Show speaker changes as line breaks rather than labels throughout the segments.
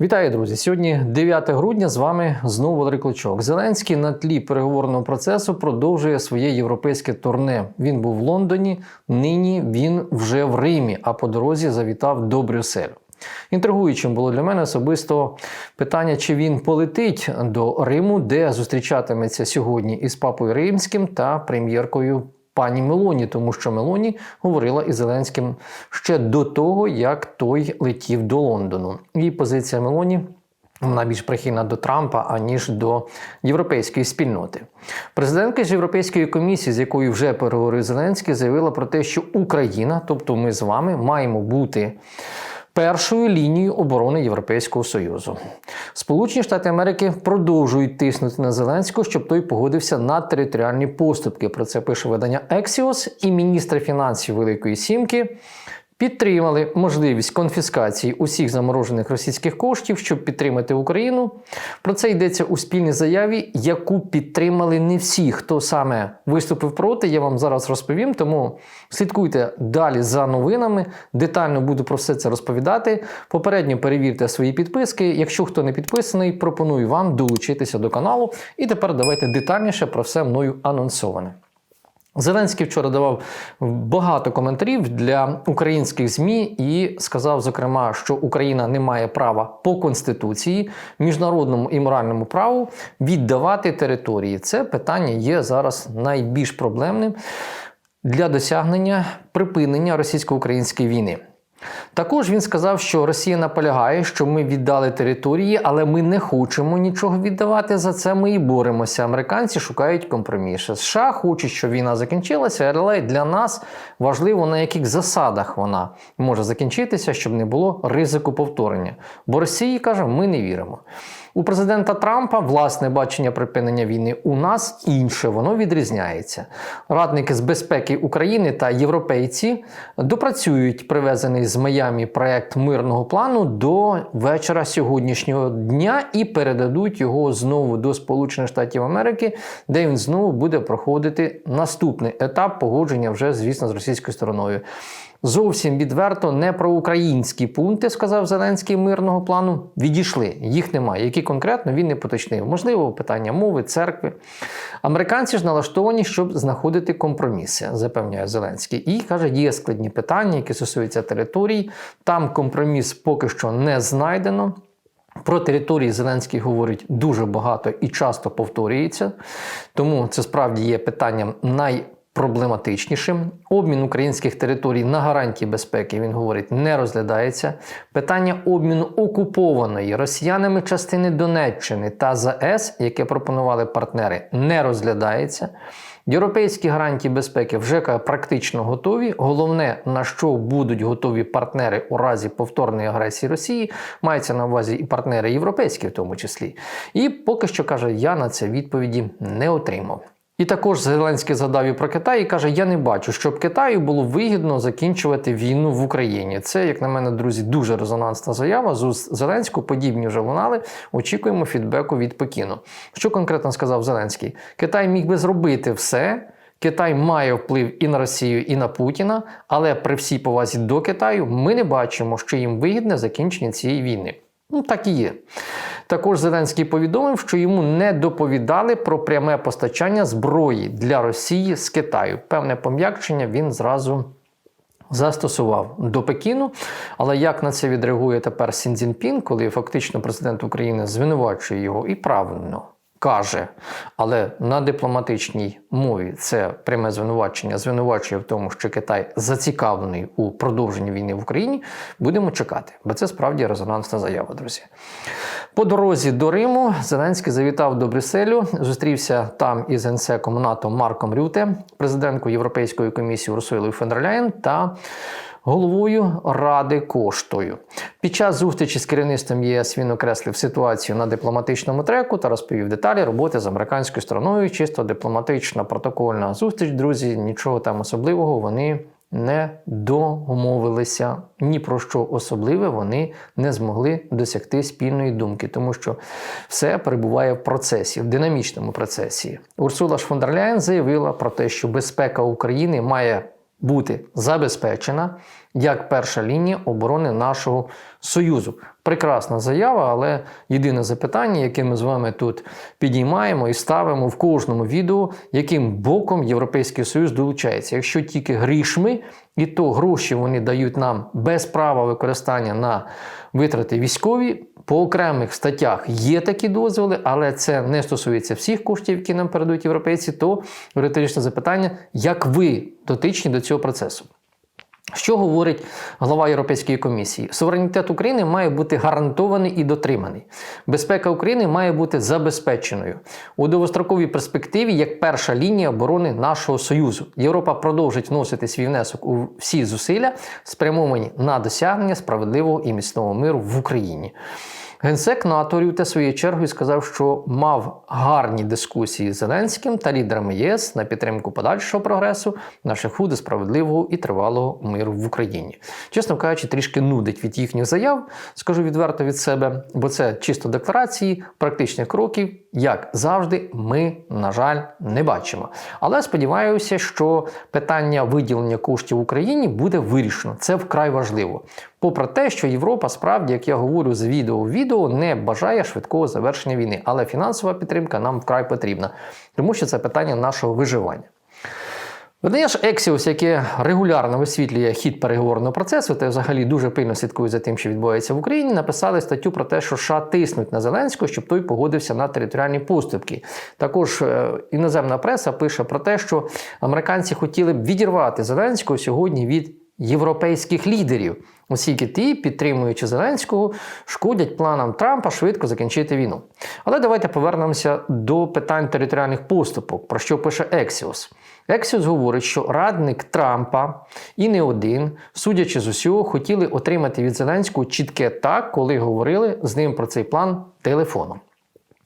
Вітаю, друзі! Сьогодні 9 грудня. З вами знову Валерій Клочок. Зеленський на тлі переговорного процесу продовжує своє європейське турне. Він був в Лондоні. Нині він вже в Римі, а по дорозі завітав до Брюсселю. Інтригуючим було для мене особисто питання, чи він полетить до Риму, де зустрічатиметься сьогодні із папою римським та прем'єркою пані Мелоні, тому що Мелоні говорила із Зеленським ще до того, як той летів до Лондону. І позиція Мелоні. Вона більш прихильна до Трампа, аніж до європейської спільноти. Президентка з Європейської комісії, з якою вже переговорив Зеленський, заявила про те, що Україна, тобто ми з вами, маємо бути першою лінією оборони Європейського Союзу. Сполучені Штати Америки продовжують тиснути на Зеленського, щоб той погодився на територіальні поступки. Про це пише видання Ексіос і міністр фінансів Великої Сімки. Підтримали можливість конфіскації усіх заморожених російських коштів, щоб підтримати Україну. Про це йдеться у спільній заяві, яку підтримали не всі, хто саме виступив проти. Я вам зараз розповім. Тому слідкуйте далі за новинами. Детально буду про все це розповідати. Попередньо перевірте свої підписки. Якщо хто не підписаний, пропоную вам долучитися до каналу. І тепер давайте детальніше про все мною анонсоване. Зеленський вчора давав багато коментарів для українських ЗМІ і сказав, зокрема, що Україна не має права по конституції, міжнародному і моральному праву віддавати території. Це питання є зараз найбільш проблемним для досягнення припинення російсько-української війни. Також він сказав, що Росія наполягає, що ми віддали території, але ми не хочемо нічого віддавати. За це ми і боремося. Американці шукають компроміси. США хочуть, щоб війна закінчилася, але для нас важливо на яких засадах вона може закінчитися, щоб не було ризику повторення. Бо Росії каже, ми не віримо. У президента Трампа власне бачення припинення війни у нас інше, воно відрізняється. Радники з безпеки України та європейці допрацюють привезений з Майамі проект мирного плану до вечора сьогоднішнього дня і передадуть його знову до Сполучених Штатів Америки, де він знову буде проходити наступний етап погодження вже, звісно, з російською стороною. Зовсім відверто не про українські пункти, сказав Зеленський мирного плану. Відійшли, їх немає. Які конкретно він не поточнив. Можливо, питання мови, церкви. Американці ж налаштовані, щоб знаходити компроміси, запевняє Зеленський. І каже, є складні питання, які стосуються територій. Там компроміс поки що не знайдено. Про території Зеленський говорить дуже багато і часто повторюється. Тому це справді є питанням най проблематичнішим. Обмін українських територій на гарантії безпеки, він говорить, не розглядається. Питання обміну окупованої росіянами частини Донеччини та ЗАЕС, яке пропонували партнери, не розглядається. Європейські гарантії безпеки вже практично готові. Головне, на що будуть готові партнери у разі повторної агресії Росії, мається на увазі і партнери європейські, в тому числі. І поки що каже, я на це відповіді не отримав. І також Зеленський згадав і про Китай і каже: Я не бачу, щоб Китаю було вигідно закінчувати війну в Україні. Це, як на мене, друзі, дуже резонансна заява. З Зеленського подібні вже лунали. Очікуємо фідбеку від Пекіну. Що конкретно сказав Зеленський? Китай міг би зробити все. Китай має вплив і на Росію, і на Путіна, але при всій повазі до Китаю ми не бачимо, що їм вигідне закінчення цієї війни. Ну так і є. Також Зеленський повідомив, що йому не доповідали про пряме постачання зброї для Росії з Китаю. Певне пом'якшення він зразу. Застосував до Пекіну, але як на це відреагує тепер Сін Цзіньпін, коли фактично президент України звинувачує його і правильно каже, але на дипломатичній мові це пряме звинувачення, звинувачує в тому, що Китай зацікавлений у продовженні війни в Україні. Будемо чекати, бо це справді резонансна заява, друзі. По дорозі до Риму Зеленський завітав до Брюсселю, зустрівся там із генсеком НАТО Марком Рюте, президенткою Європейської комісії Урсуєлою Фендерляєн та головою ради коштою. Під час зустрічі з керівництвом ЄС він окреслив ситуацію на дипломатичному треку та розповів деталі роботи з американською стороною. Чисто дипломатична протокольна зустріч, друзі. Нічого там особливого вони. Не домовилися ні про що особливе, вони не змогли досягти спільної думки, тому що все перебуває в процесі, в динамічному процесі. Урсула Шфондерляєн заявила про те, що безпека України має бути забезпечена як перша лінія оборони нашого союзу. Прекрасна заява, але єдине запитання, яке ми з вами тут підіймаємо і ставимо в кожному відео, яким боком Європейський Союз долучається. Якщо тільки грішми, і то гроші вони дають нам без права використання на витрати військові. По окремих статтях є такі дозволи, але це не стосується всіх коштів, які нам передають європейці. То риторичне запитання, як ви дотичні до цього процесу? Що говорить глава Європейської комісії? Суверенітет України має бути гарантований і дотриманий. Безпека України має бути забезпеченою у довгостроковій перспективі як перша лінія оборони нашого союзу. Європа продовжить вносити свій внесок у всі зусилля, спрямовані на досягнення справедливого і міцного миру в Україні. Генсек НАТО Рюте своєю чергою сказав, що мав гарні дискусії з Зеленським та лідерами ЄС на підтримку подальшого прогресу на шляху до справедливого і тривалого миру в Україні. Чесно кажучи, трішки нудить від їхніх заяв, скажу відверто від себе, бо це чисто декларації практичних кроків, як завжди, ми, на жаль, не бачимо. Але сподіваюся, що питання виділення коштів в Україні буде вирішено. Це вкрай важливо. Попри те, що Європа справді, як я говорю з відео в відео, не бажає швидкого завершення війни, але фінансова підтримка нам вкрай потрібна, тому що це питання нашого виживання. Ж Ексіус, яке регулярно висвітлює хід переговорного процесу, та взагалі дуже пильно слідкує за тим, що відбувається в Україні, написали статтю про те, що США тиснуть на Зеленського, щоб той погодився на територіальні поступки. Також е, іноземна преса пише про те, що американці хотіли б відірвати Зеленського сьогодні від європейських лідерів, оскільки ті, підтримуючи Зеленського, шкодять планам Трампа швидко закінчити війну. Але давайте повернемося до питань територіальних поступок, про що пише Ексіос. Ексіус говорить, що радник Трампа і не один, судячи з усього, хотіли отримати від Зеленського чітке так, коли говорили з ним про цей план телефоном.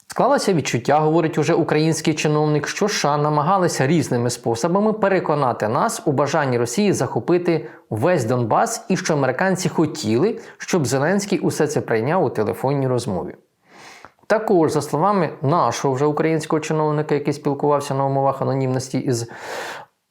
Склалося відчуття, говорить уже український чиновник, що США намагалися різними способами переконати нас у бажанні Росії захопити весь Донбас, і що американці хотіли, щоб Зеленський усе це прийняв у телефонній розмові. Також, за словами нашого вже українського чиновника, який спілкувався на умовах анонімності із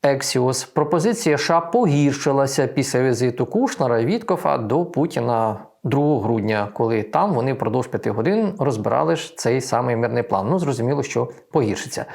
Ексіос, пропозиція США погіршилася після візиту Кушнера і Віткофа до Путіна 2 грудня, коли там вони впродовж п'яти годин розбирали ж цей самий мирний план. Ну, зрозуміло, що погіршиться.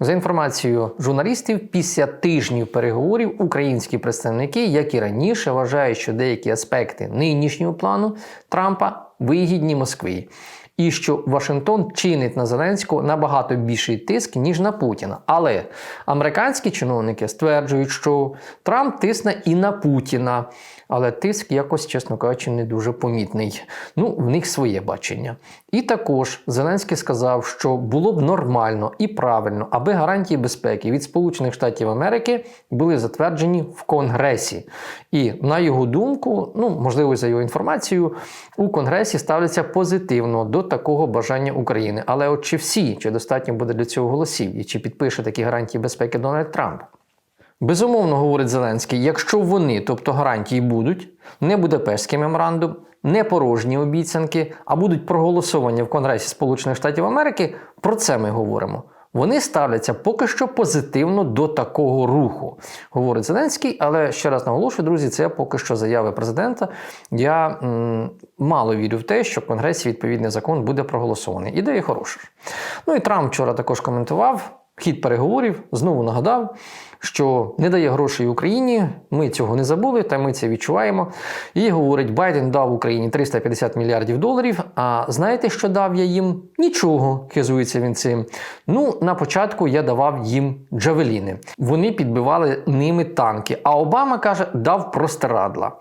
За інформацією журналістів, після тижнів переговорів українські представники, як і раніше, вважають, що деякі аспекти нинішнього плану Трампа вигідні Москві і що Вашингтон чинить на Зеленського набагато більший тиск, ніж на Путіна. Але американські чиновники стверджують, що Трамп тисне і на Путіна. Але тиск якось, чесно кажучи, не дуже помітний. Ну, в них своє бачення. І також Зеленський сказав, що було б нормально і правильно, аби гарантії безпеки від Сполучених Штатів Америки були затверджені в Конгресі. І на його думку, ну можливо, за його інформацією, у Конгресі ставляться позитивно до такого бажання України. Але от чи всі, чи достатньо буде для цього голосів, і чи підпише такі гарантії безпеки Дональд Трамп? Безумовно, говорить Зеленський, якщо вони, тобто гарантії, будуть, не буде Будапештський меморандум, не порожні обіцянки, а будуть проголосовані в Конгресі Сполучених Штатів Америки, про це ми говоримо. Вони ставляться поки що позитивно до такого руху, говорить Зеленський. Але ще раз наголошую, друзі, це поки що заяви президента. Я м, мало вірю в те, що в Конгресі відповідний закон буде проголосований. Ідея хороша. Ну і Трамп вчора також коментував хід переговорів, знову нагадав що не дає грошей Україні. Ми цього не забули, та ми це відчуваємо. І говорить, Байден дав Україні 350 мільярдів доларів. А знаєте, що дав я їм? Нічого, хизується він цим. Ну, на початку я давав їм джавеліни. Вони підбивали ними танки. А Обама каже, дав простирадла.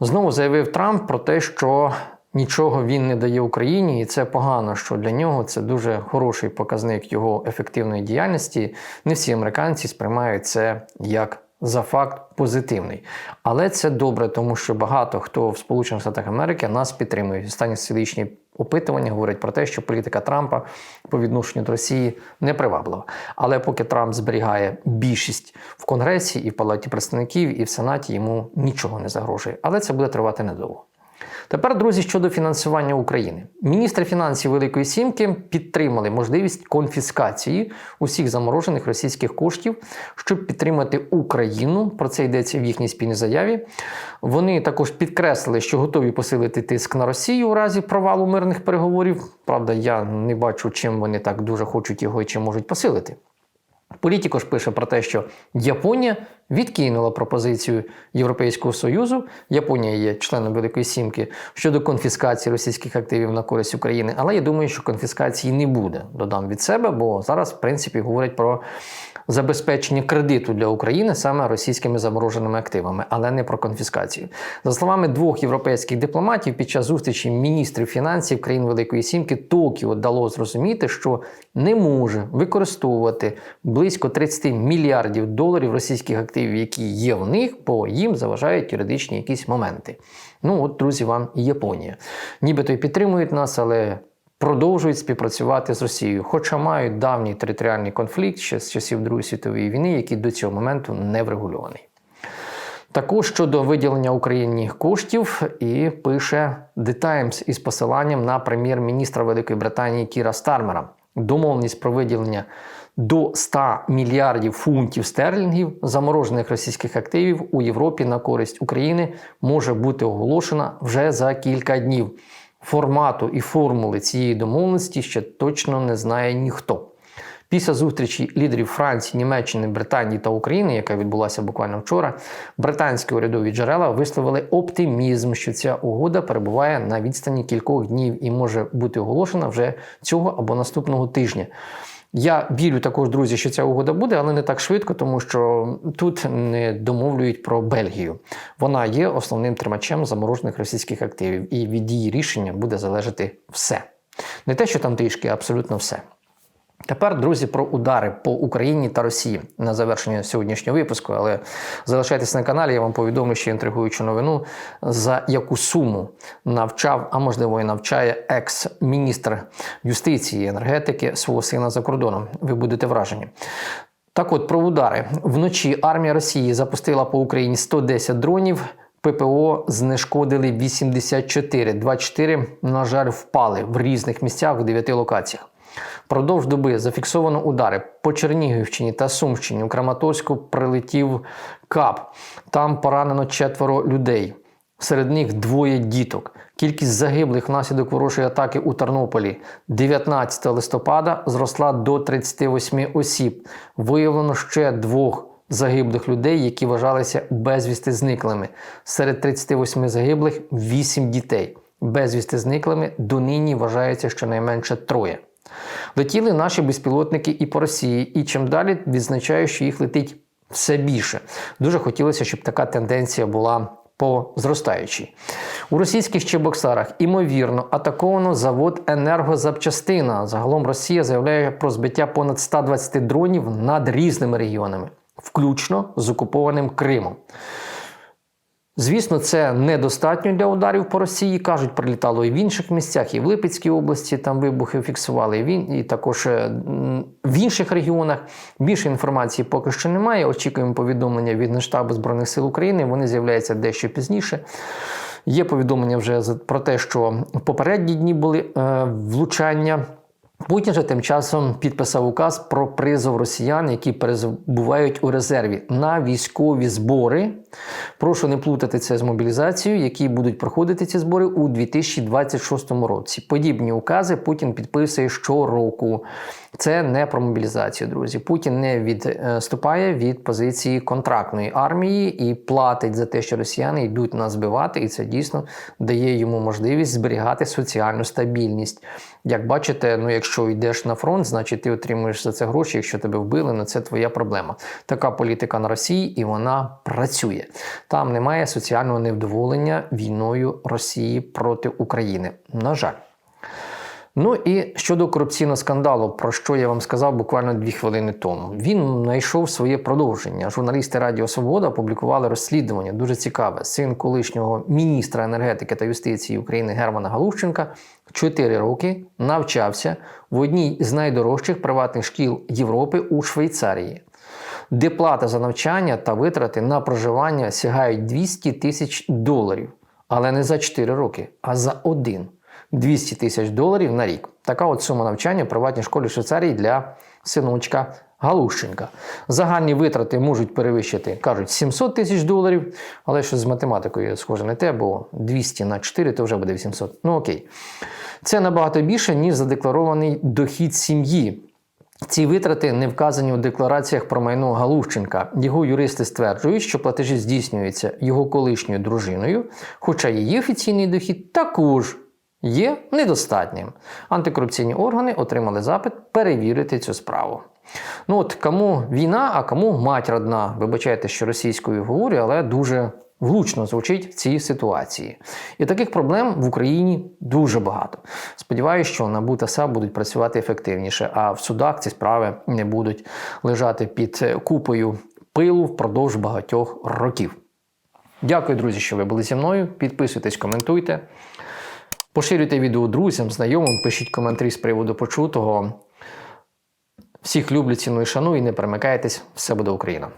Знову заявив Трамп про те, що Нічого він не дає Україні, і це погано, що для нього це дуже хороший показник його ефективної діяльності. Не всі американці сприймають це як за факт позитивний. Але це добре, тому що багато хто в Сполучених Штатах Америки нас підтримує. Останні столічні опитування говорять про те, що політика Трампа по відношенню до Росії не приваблива. Але поки Трамп зберігає більшість в Конгресі і в Палаті представників, і в Сенаті йому нічого не загрожує. Але це буде тривати недовго. Тепер, друзі, щодо фінансування України. Міністри фінансів Великої Сімки підтримали можливість конфіскації усіх заморожених російських коштів, щоб підтримати Україну. Про це йдеться в їхній спільній заяві. Вони також підкреслили, що готові посилити тиск на Росію у разі провалу мирних переговорів. Правда, я не бачу, чим вони так дуже хочуть його і чим можуть посилити. Політіко ж пише про те, що Японія відкинула пропозицію Європейського Союзу. Японія є членом Великої Сімки щодо конфіскації російських активів на користь України. Але я думаю, що конфіскації не буде. Додам від себе, бо зараз, в принципі, говорять про забезпечення кредиту для України саме російськими замороженими активами, але не про конфіскацію. За словами двох європейських дипломатів, під час зустрічі міністрів фінансів країн Великої Сімки Токіо дало зрозуміти, що не може використовувати близько 30 мільярдів доларів російських активів, які є в них, бо їм заважають юридичні якісь моменти. Ну от, друзі, вам і Японія. Нібито й підтримують нас, але продовжують співпрацювати з Росією, хоча мають давній територіальний конфлікт ще з часів Другої світової війни, який до цього моменту не врегульований. Також щодо виділення Україні коштів, і пише The Times із посиланням на прем'єр-міністра Великої Британії Кіра Стармера. Домовленість про виділення до 100 мільярдів фунтів стерлінгів заморожених російських активів у Європі на користь України може бути оголошена вже за кілька днів. Формату і формули цієї домовленості ще точно не знає ніхто. Після зустрічі лідерів Франції, Німеччини, Британії та України, яка відбулася буквально вчора, британські урядові джерела висловили оптимізм, що ця угода перебуває на відстані кількох днів і може бути оголошена вже цього або наступного тижня. Я вірю також, друзі, що ця угода буде, але не так швидко, тому що тут не домовлюють про Бельгію. Вона є основним тримачем заморожених російських активів, і від її рішення буде залежати все. Не те, що там трішки, а абсолютно все. Тепер, друзі, про удари по Україні та Росії на завершення сьогоднішнього випуску. Але залишайтесь на каналі, я вам повідомлю ще інтригуючу новину, за яку суму навчав, а можливо і навчає екс-міністр юстиції і енергетики свого сина за кордоном. Ви будете вражені. Так от про удари вночі армія Росії запустила по Україні 110 дронів. ППО знешкодили 84. 24, на жаль, впали в різних місцях в 9 локаціях. Продовж доби зафіксовано удари по Чернігівщині та Сумщині. У Краматорську прилетів кап. Там поранено четверо людей. Серед них двоє діток. Кількість загиблих внаслідок ворожої атаки у Тернополі 19 листопада зросла до 38 осіб. Виявлено ще двох загиблих людей, які вважалися безвісти зниклими. Серед 38 загиблих 8 дітей. Безвісти зниклими донині вважається щонайменше троє. Летіли наші безпілотники і по Росії, і чим далі відзначаю, що їх летить все більше. Дуже хотілося, щоб така тенденція була по зростаючій. У російських Чебоксарах, імовірно, атаковано завод енергозапчастина. Загалом Росія заявляє про збиття понад 120 дронів над різними регіонами, включно з окупованим Кримом. Звісно, це недостатньо для ударів по Росії. Кажуть, прилітало і в інших місцях, і в Липецькій області там вибухи фіксували, і, також е, в інших регіонах. Більше інформації поки що немає. Очікуємо повідомлення від Генштабу Збройних сил України. Вони з'являються дещо пізніше. Є повідомлення вже про те, що в попередні дні були е, влучання. Путін же тим часом підписав указ про призов росіян, які перебувають у резерві на військові збори. Прошу не плутати це з мобілізацією, які будуть проходити ці збори у 2026 році. Подібні укази Путін підписує щороку. Це не про мобілізацію, друзі. Путін не відступає від позиції контрактної армії і платить за те, що росіяни йдуть нас збивати, і це дійсно дає йому можливість зберігати соціальну стабільність. Як бачите, ну якщо йдеш на фронт, значить ти отримуєш за це гроші. Якщо тебе вбили, ну це твоя проблема. Така політика на Росії, і вона працює. Там немає соціального невдоволення війною Росії проти України. На жаль. Ну і щодо корупційного скандалу, про що я вам сказав буквально дві хвилини тому. Він знайшов своє продовження. Журналісти Радіо Свобода опублікували розслідування дуже цікаве. Син колишнього міністра енергетики та юстиції України Германа Галущенка 4 роки навчався в одній з найдорожчих приватних шкіл Європи у Швейцарії. Де плата за навчання та витрати на проживання сягають 200 тисяч доларів. Але не за 4 роки, а за один. 200 тисяч доларів на рік. Така от сума навчання в приватній школі Швейцарії для синочка Галущенка. Загальні витрати можуть перевищити, кажуть, 700 тисяч доларів, але що з математикою схоже не те, бо 200 на 4 то вже буде 800. Ну окей. Це набагато більше, ніж задекларований дохід сім'ї. Ці витрати не вказані у деклараціях про майно Галущенка. Його юристи стверджують, що платежі здійснюються його колишньою дружиною, хоча її офіційний дохід також є недостатнім. Антикорупційні органи отримали запит перевірити цю справу. Ну от кому війна, а кому мать родна. Вибачайте, що російською говорю, але дуже влучно звучить в цій ситуації. І таких проблем в Україні дуже багато. Сподіваюся, що НАБУ та САП будуть працювати ефективніше, а в судах ці справи не будуть лежати під купою пилу впродовж багатьох років. Дякую, друзі, що ви були зі мною. Підписуйтесь, коментуйте. Поширюйте відео друзям, знайомим, пишіть коментарі з приводу почутого. Всіх люблю, ціную і шаную і не перемикайтесь. Все буде Україна!